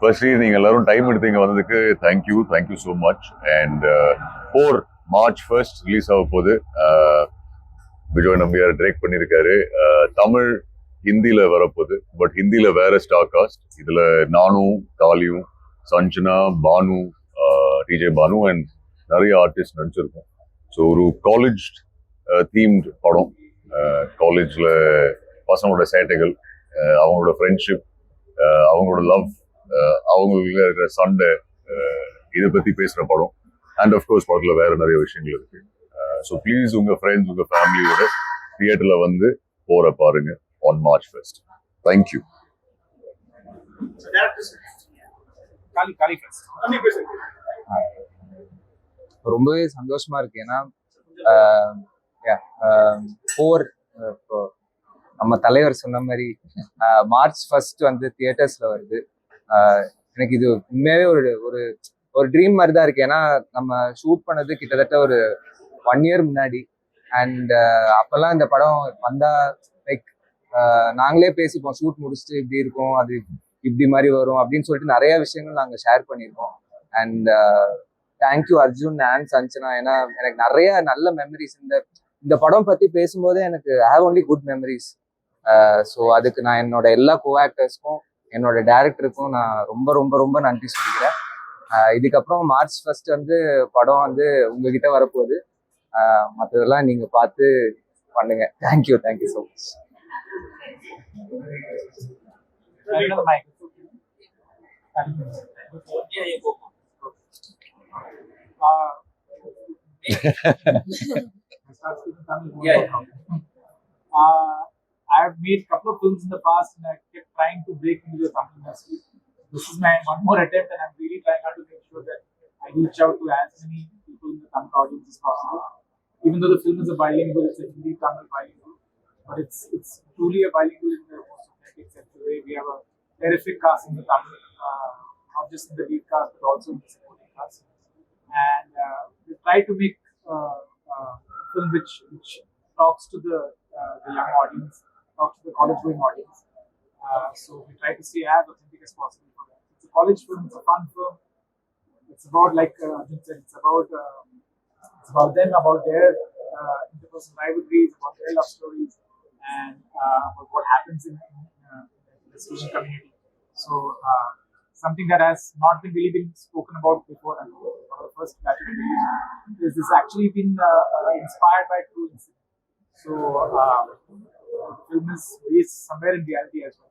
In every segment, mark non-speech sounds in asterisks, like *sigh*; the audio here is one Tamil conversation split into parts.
ஃபர்ஸ்ட்லி நீங்கள் எல்லாரும் டைம் எடுத்து இங்கே வந்ததுக்கு thank you thank you so much and for March first release ஆக போகுது. Uh, விஜய் நம்பியார் டிரெக்ட் பண்ணியிருக்காரு. Uh, தமிழ் ஹிந்தியில் வரப்போகுது. பட் ஹிந்தியில் வேற ஸ்டார் காஸ்ட் இதில் நானும் காலியும் Sanjana Bhanu uh, DJ Bhanu and நிறைய ஆர்டிஸ்ட் நடிச்சிருக்கோம். ஸோ ஒரு காலேஜ் தீம்டு படம். காலேஜில் பசங்களோட சேட்டைகள் அவங்களோட ஃப்ரெண்ட்ஷிப் அவங்களோட லவ் அவங்களுக்கு இருக்கிற சண்டை இதை பற்றி பேசுகிற படம். அண்ட் அஃப்கோர்ஸ் படத்தில் வேற நிறைய விஷயங்கள் இருக்கு. ஸோ ப்ளீஸ் உங்கள் ஃப்ரெண்ட்ஸ் உங்கள் ஃபேமிலியோட தியேட்டரில் வந்து போற பாருங்க ஆன் மார்ச் ஃபர்ஸ்ட் தேங்க்யூ. ரொம்பவே சந்தோஷமா இருக்கு. ஏன்னா போர் இப்போ நம்ம தலைவர் சொன்ன மாதிரி மார்ச் ஃபர்ஸ்ட் வந்து தியேட்டர்ஸ்ல வருது. எனக்கு இது உண்மையாவே ஒரு ஒரு ஒரு ட்ரீம் மாதிரி தான் இருக்கு. ஏன்னா நம்ம ஷூட் பண்ணது கிட்டத்தட்ட ஒரு ஒன் இயர் முன்னாடி. அண்ட் அப்போல்லாம் இந்த படம் வந்தா லைக் நாங்களே பேசிப்போம் ஷூட் முடிச்சுட்டு இப்படி இருக்கும் அது இப்படி மாதிரி வரும் அப்படின்னு சொல்லிட்டு நிறைய விஷயங்கள் நாங்கள் ஷேர் பண்ணியிருக்கோம். And thank you Arjun and Sanjana. ஏன்னா எனக்கு நிறைய நல்ல மெமரிஸ் இந்த இந்த படம் பற்றி பேசும்போதே எனக்கு have only good memories so அதுக்கு நான் என்னோட எல்லா கோ ஆக்டர்ஸ்க்கும் என்னோட டேரக்டருக்கும் நான் ரொம்ப ரொம்ப ரொம்ப நன்றி சொல்லிக்கிறேன் இதுக்கப்புறம் மார்ச் ஃபர்ஸ்ட் வந்து படம் வந்து உங்ககிட்ட வரப்போகுது மற்றதெல்லாம் நீங்க பார்த்து பண்ணுங்க thank you thank you so much. Yeah, yeah. Uh, I have made a couple of films in the past and I trying to break into the Tamil industry. This is my one more attempt and I'm really trying hard to make sure that I reach out to as many people in the Tamil audience as possible. Even though the film is a bilingual, it's a Hindi Tamil bilingual, but it's it's truly a bilingual in the most authentic sense. Way we have a terrific cast in the Tamil, uh, not just in the lead cast but also in the supporting cast. And uh, we try to make uh, uh, a film which which talks to the uh, the young audience, talks to the college going audience. Uh, so we try to stay as authentic as possible for that. It's a college film, it's a fun film. It's about like uh, it's about um, it's about them, about their uh, interpersonal rivalries, about their love stories, and uh, what happens in, in, uh, the student community. So something that has not been really been spoken about before, and one the first batch is this actually been uh, inspired by true incident. So uh, the film is based somewhere in reality as well.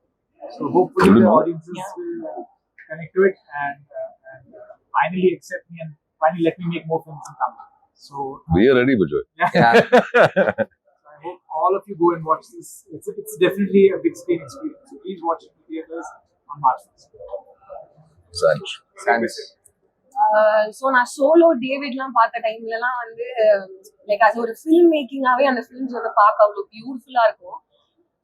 So hopefully the audiences will uh, connect to it and, uh, and uh, finally accept me and finally let me make more films in Tamil. So we are ready Vijay Yeah. *laughs* I hope all of you go and watch this. It's, it's definitely a big screen experience. So please watch it in theaters on March 1st. Sanch thanks so நான் சோலோ டேவிட்லாம் பார்த்த டைம்லலாம் வந்து லைக் அது ஒரு ஃபில்ம் மேக்கிங்காகவே அந்த ஃபிலிம்ஸ் வந்து பார்க்க அவ்வளோ பியூட்டிஃபுல்லாக இருக்கும்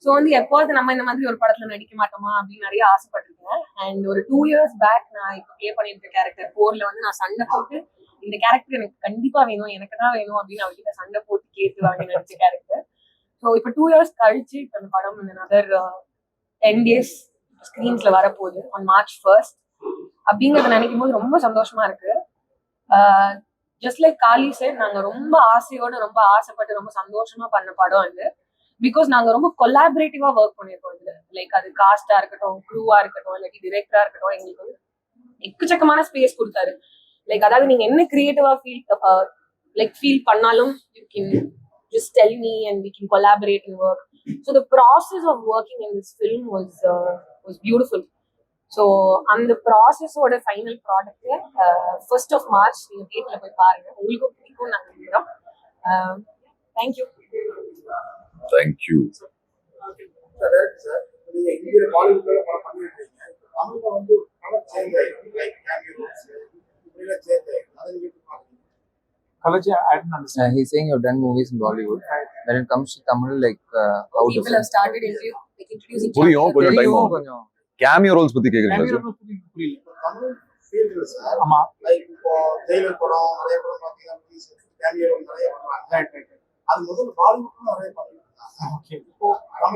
ஸோ வந்து எப்போது நம்ம இந்த மாதிரி ஒரு படத்துல நடிக்க மாட்டோமா அப்படின்னு நிறைய ஆசைப்பட்டிருக்கேன். அண்ட் ஒரு டூ இயர்ஸ் பேக் நான் இப்போ ப்ளே பண்ணியிருக்க கேரக்டர் போர்ல வந்து நான் சண்டை போட்டு இந்த கேரக்டர் எனக்கு கண்டிப்பா வேணும் எனக்கு தான் வேணும் அப்படின்னு அவர்கிட்ட சண்டை போட்டு கேட்டு வாங்கி நடிச்ச கேரக்டர் ஸோ இப்போ டூ இயர்ஸ் கழிச்சு இப்போ அந்த படம் இந்த அதர் டென் டேஸ் ஸ்க்ரீன்ஸ்ல வரப்போகுது ஆன் மார்ச் ஃபர்ஸ்ட் அப்படிங்கறத நினைக்கும் போது ரொம்ப சந்தோஷமா இருக்கு. ஜஸ்ட் லைக் காலி சார் நாங்க ரொம்ப ஆசையோட ரொம்ப ஆசைப்பட்டு ரொம்ப சந்தோஷமா பண்ண படம் அது. பிகாஸ் நாங்க ரொம்ப கொலாபரேட்டிவா ஒர்க் பண்ணிருக்கோம் இதுல. லைக் அது காஸ்டா இருக்கட்டும் க்ரூவா இருக்கட்டும் இல்லாட்டி டிரெக்டரா இருக்கட்டும் எங்களுக்கு வந்து எக்கச்சக்கமான ஸ்பேஸ் கொடுத்தாரு. லைக் அதாவது நீங்க என்ன கிரியேட்டிவா ஃபீல் லைக் ஃபீல் பண்ணாலும் you can just tell me and we can collaborate in work so the process of working in this film was was beautiful so அந்த ப்ராசஸோட final product first of March நீங்கள் தேட்டரில் போய் பாருங்க. உங்களுக்கும் பிடிக்கும் நாங்கள் நம்புறோம். Thank you தேங்க்யூ சார் நீங்க இந்திய பாலிவுட்ல படம் பண்ணிருக்கீங்க தமிழ்ல வந்து கலர் சேஞ்ச் ஆயிருக்கு லைக் கேமியோஸ் இப்படிலாம் சேஞ்ச் ஆயிருக்கு அதை நீங்க எப்படி பாக்குறீங்க Kalaji, I didn't understand. Uh, he's saying you've done movies in Bollywood. When it comes to Tamil, like uh, how people different? have started into, like, introducing புரியும் கொஞ்சம் டைம் தெரியும், ஆகும் கொஞ்சம் கேமியோ ரோல்ஸ் பத்தி கேக்குறீங்களா Camera சார் ரொம்ப புரியல- புரியல. தமிழ் ஃபீல்டுல சார் ஆமா லைக் இப்போ ஜெயிலர் படம் நிறைய படம் பாத்தீங்கன்னா கேமியோ நிறைய பண்ணுவாங்க ரைட் ரைட் அது முதல்ல பாலிவுட்ல நிறைய பண்ணிருக்காங்க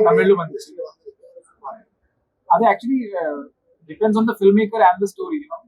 Tamil one. Actually, uh, depends on the filmmaker and the story. You know,